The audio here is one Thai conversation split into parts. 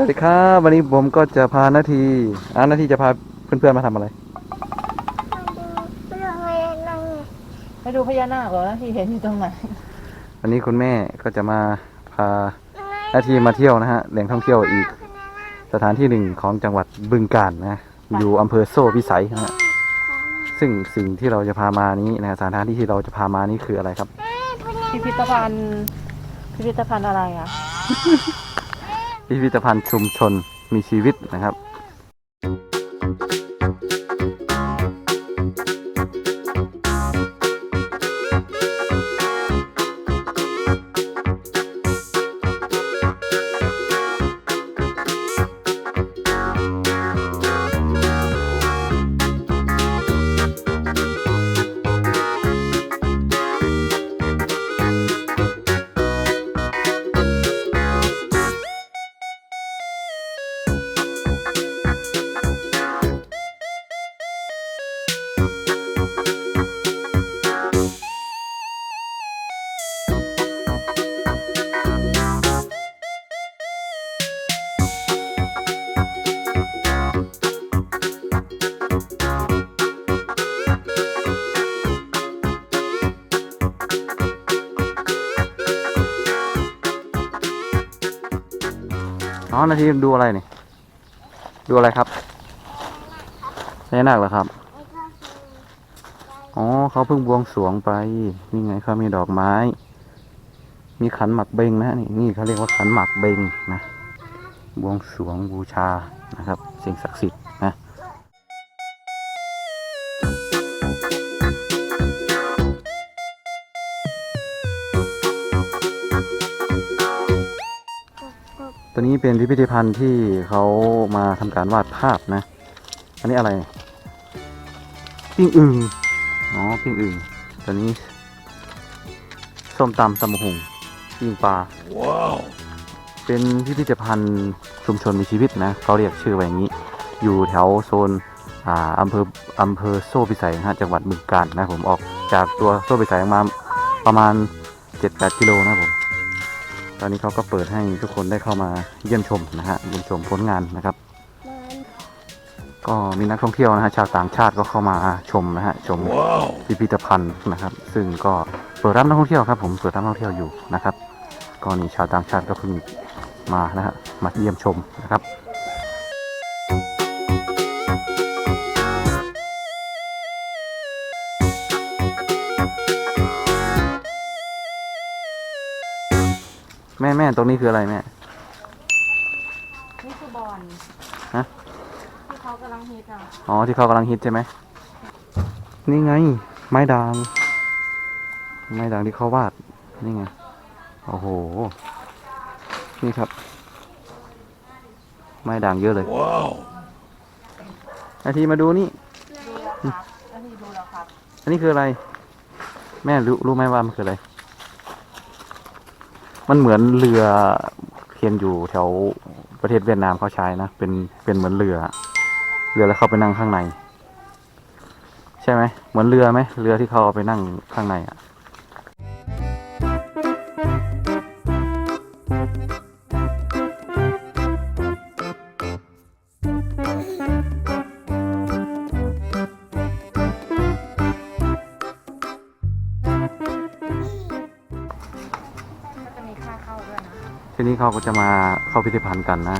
วัสดีครับวันนี้ผมก็จะพานาทีอ่านาทีจะพาเพื่อนๆมาทำอะไรไปดูพญานาคเหรอที่เห็นอยู่ตรงไหนวันนี้คุณแม่ก็จะมาพานาทีมาเที่ยวนะฮะแหล่งท่องเที่ยวอีก สถานที่หนึ่งของจังหวัดบึงกาฬนะอยู่อำเภอโซ่พิสัยนะฮะซึ่งสิ่งที่เราจะพามานี้นะฮะสถานที่ที่เราจะพามานี่คืออะไรครับ พิพิธภัณฑ์พิพิธภัณฑ์อะไรอะ พิพิธภัณฑ์ชุมชนมีชีวิตนะครับ อ๋อนาทีดูอะไรนี่ ดูอะไรครับพญานาคเหรอครับ อ๋อเขาเพิ่งบวงสรวงไป นี่ไงเขามีดอกไม้ มีขันหมักเบงนะฮะนี่นี่เขาเรียกว่าขันหมักเบงนะ บวงสรวงบูชานะครับ สิ่งศักดิ์สิทธิ์ ตัวนี้เป็นพิพิธภัณฑ์ที่เขามาทำการวาดภาพนะ อันนี้อะไร ปิ้งอึงอ๋อ ปิ้งอึงตัวนี้ส้มตำตำมะหุงปิ้งปลา ว้าว เป็นพิพิธภัณฑ์ชุมชนมีชีวิตนะ เขาเรียกชื่อไว้อย่างนี้ อยู่แถวโซนอ่าอำเภออำเภอโซ่พิสัยนะฮะจังหวัดบึงกาฬนะผมออกจากตัวโซ่พิสัยมาประมาณ 7-8 กิโลนะครับผม ตอนนี้เขาก็เปิดให้ทุกคนได้เข้ามาเยี่ยมชมนะฮะเยี่ยมชมผลงานนะครับ ก็มีนักท่องเที่ยวนะฮะชาวต่างชาติก็เข้ามาชมนะฮะชมพิพิธภัณฑ์นะครับ ซึ่งก็เปิดรับนักท่องเที่ยวครับ ผมเปิดรับนักท่องเที่ยวอยู่นะครับก็นี่ชาวต่างชาติก็เพิ่งมานะฮะมาเยี่ยมชมนะครับ แม่แม่ตรงนี้คืออะไรแม่ นี่คือบอลฮะ ที่เขากำลังฮิตอะอ๋อที่เขากำลังฮิตใช่ไหม นี่ไง ไม้ด่าง ไม้ด่างที่เขาวาด นี่ไง โอ้โห นี่ครับ ไม้ด่างเยอะเลย ว้าวนาทีมาดูนี่ ดูแล้วครับแล้วนี่ดูแล้วครับ อันนี้คืออะไร แม่รู้รู้ไหมว่ามันคืออะไร มันเหมือนเรือเทียนอยู่แถวประเทศเวียดนามเขาใช้นะ เป็นเป็นเหมือนเรือ เรือแล้วเข้าไปนั่งข้างใน ใช่ไหมเหมือนเรือไหมเรือที่เขาเอาไปนั่งข้างในอะ นี้เขาก็จะมาเข้าพิพิธภัณฑ์กันนะ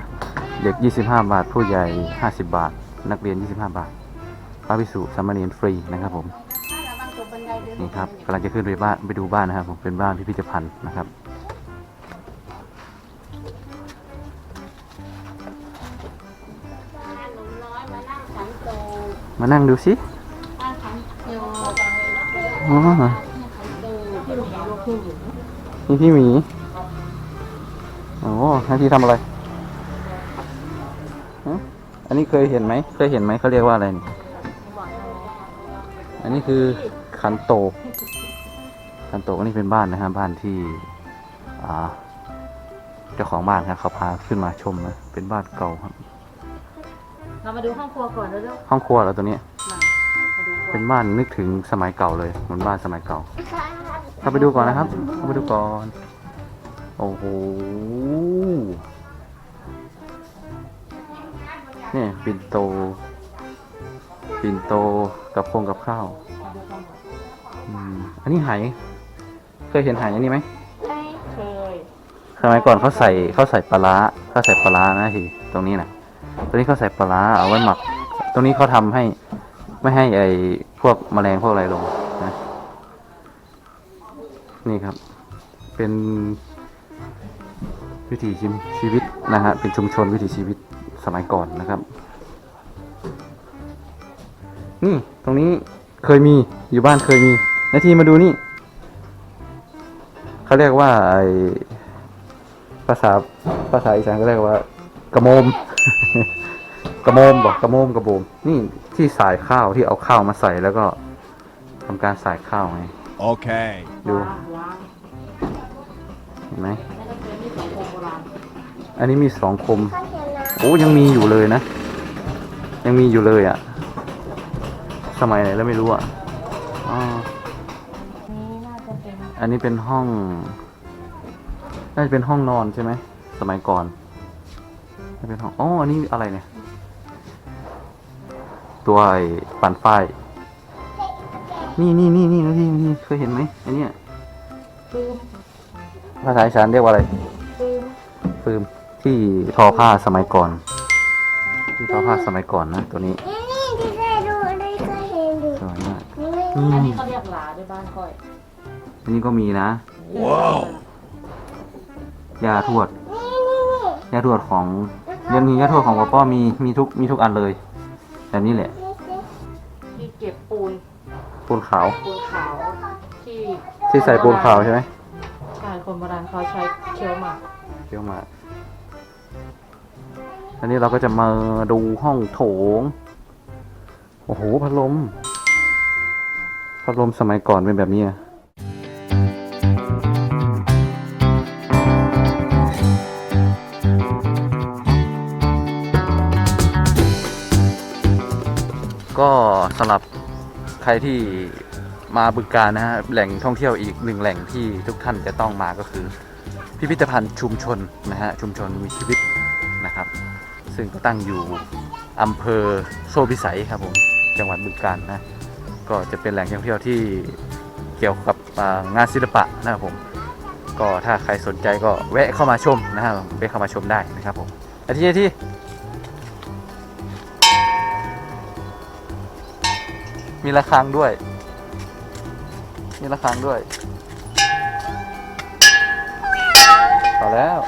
เด็ก 25 บาท ผู้ใหญ่ 50 บาท นักเรียน 25 บาทพระภิกษุสามเณรฟรีนะครับผม นี่ครับกำลังจะขึ้นไปบ้านไปดูบ้านนะครับผมเป็นบ้านพิพิธภัณฑ์นะครับ มานั่งดูสิอ๋อนี่พี่หมี โอ้หน้าที่ทำอะไรฮะอันนี้เคยเห็นไหม เคยเห็นไหมเขาเรียกว่าอะไรนี่อันนี้คือขันโตก ขันโตกอันนี้เป็นบ้านนะฮะบ้านที่อ่าเจ้าของบ้านครับเขาพาขึ้นมาชมนะ เป็นบ้านเก่าครับ เรามาดูห้องครัวก่อนแล้วเร็วห้องครัวเหราตัวนี้ๆมามาดูก่อเป็นนบ้านนึกถึงสมัยเก่าเลย เหมือนบ้านสมัยเก่า เข้าไปดูก่อนนะครับ เข้าไปดูก่อน โอ้โหเนี่ยปิ่นโต ปิ่นโตกับโครงกับข้าวอืมอันนี้ไหเคยเห็นไหอันนี้ไหมไม่เคยสมัยก่อนเขาใส่เขาใส่ปลาร้าเขาใส่ปลาร้านะทีตรงนี้นะตรงนี้เขาใส่ปลาร้าเอาไว้หมัก ตรงนี้เขาทำให้ไม่ให้ไอพวกแมลงพวกอะไรลงนะนี่ครับ เป็น วิถีชีวิตชีวิตนะฮะเป็นชุมชนวิถีชีวิตสมัยก่อนนะครับนี่ตรงนี้เคยมีอยู่บ้านเคยมีนาทีมาดูนี่เขาเรียกว่าไอภาษาภาษาอีสานก็เรียกว่ากระโมม กระโมมบอกกระโมมกระโบมนี่ที่สายข้าวที่เอาข้าวมาใส่แล้วก็ทำการสายข้าวไง Okay. ดูว้างว้างเห็น ไหมอันนี้มีสองคม โอ้ยังมีอยู่เลยนะ ยังมีอยู่เลยอะ่ะ สมัยไหนแล้วไม่รู้อะ่ะอ๋อนี่น่าจะเป็นอันนี้เป็นห้อง น่าจะเป็นห้องนอนใช่ไหม สมัยก่อนน่าเป็นห้อง อ๋อ อันนี้อะไรเนี่ย ตัวไอ้ปั่นไฟนี่นี่นี่นี่นี่นี่เคยเห็นไหมอันเนี้ยปืม ภาษาอีสานเรียกว่าอะไรปืมฟืมที่ทอผ้าสมัยก่อน ที่ทอผ้าสมัยก่อนนะตัวนี้นี่นี่ที่เคยดูได้เคยเห็นดูสวยมากนี่อือันมนี้เขาเรียกหลาด้วยบ้านค่อยอันนี้ก็มีนะว้าวยาทวดนี่นี่นี่ยาทวดของยังมียาทวดของป้าป้อมีมีทุกมีทุกอันเลยแบบนี้แหละที่เก็บปูนปูนขาวปูนขาวที่ที่ใส่ปูนขาวใช่ไหมใช่ คนโบราณเขาใช้เคี้ยวหมากเยอะมากอันนี้เราก็จะมาดูห้องโถง โอ้โห พัดลม พัดลมสมัยก่อนเป็นแบบนี้อะก็สำหรับใครที่ มาบึกการนะฮะแหล่งท่องเที่ยวอีกหนึ่งแหล่งที่ทุกท่านจะต้องมาก็คือ พิพิธภัณฑ์ชุมชนนะฮะชุมชนมีชีวิตนะครับ ซึ่งก็ตั้งอยู่อำเภอโซพิสัยครับผมจังหวัดบึงกาฬนะก็จะเป็นแหล่งท่องเที่ยวที่เกี่ยวกับงานศิลปะนะครับผมก็ถ้าใครสนใจก็แวะเข้ามาชมนะฮะแวะเข้ามาชมได้นะครับผมอาทิตย์ทิตย์มีระฆังด้วย มีระฆังด้วยพอแล้ว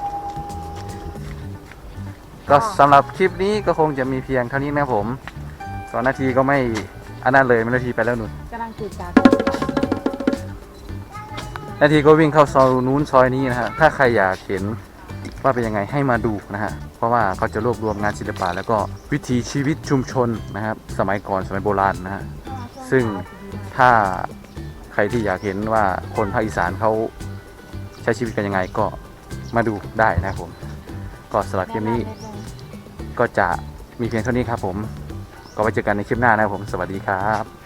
ก็สำหรับคลิปนี้ก็คงจะมีเพียงเท่านี้นะครับผมสองนาทีก็ไม่อันนั้นเลยไม่นาทีไปแล้วนุ่นกำลังจืดจางนาทีก็วิ่งเข้าซอยนู้นซอยนี้นะฮะถ้าใครอยากเห็นว่าเป็นยังไงให้มาดูนะฮะ เพราะว่าเขาจะรวบรวมงานศิลปะแล้วก็วิถีชีวิตชุมชนนะครับ สมัยก่อนสมัยโบราณนะฮะ ซึ่งถ้าใค รที่อยากเห็นว่าคนภาคอีสานเขาใช้ชีวิตกันยังไงก็มาดูได้นะครับผม ก็สำหรับคลิปนี้ก็จะมีเพียงเท่านี้ครับผม ก็ไว้เจอกันในคลิปหน้านะครับผม สวัสดีครับ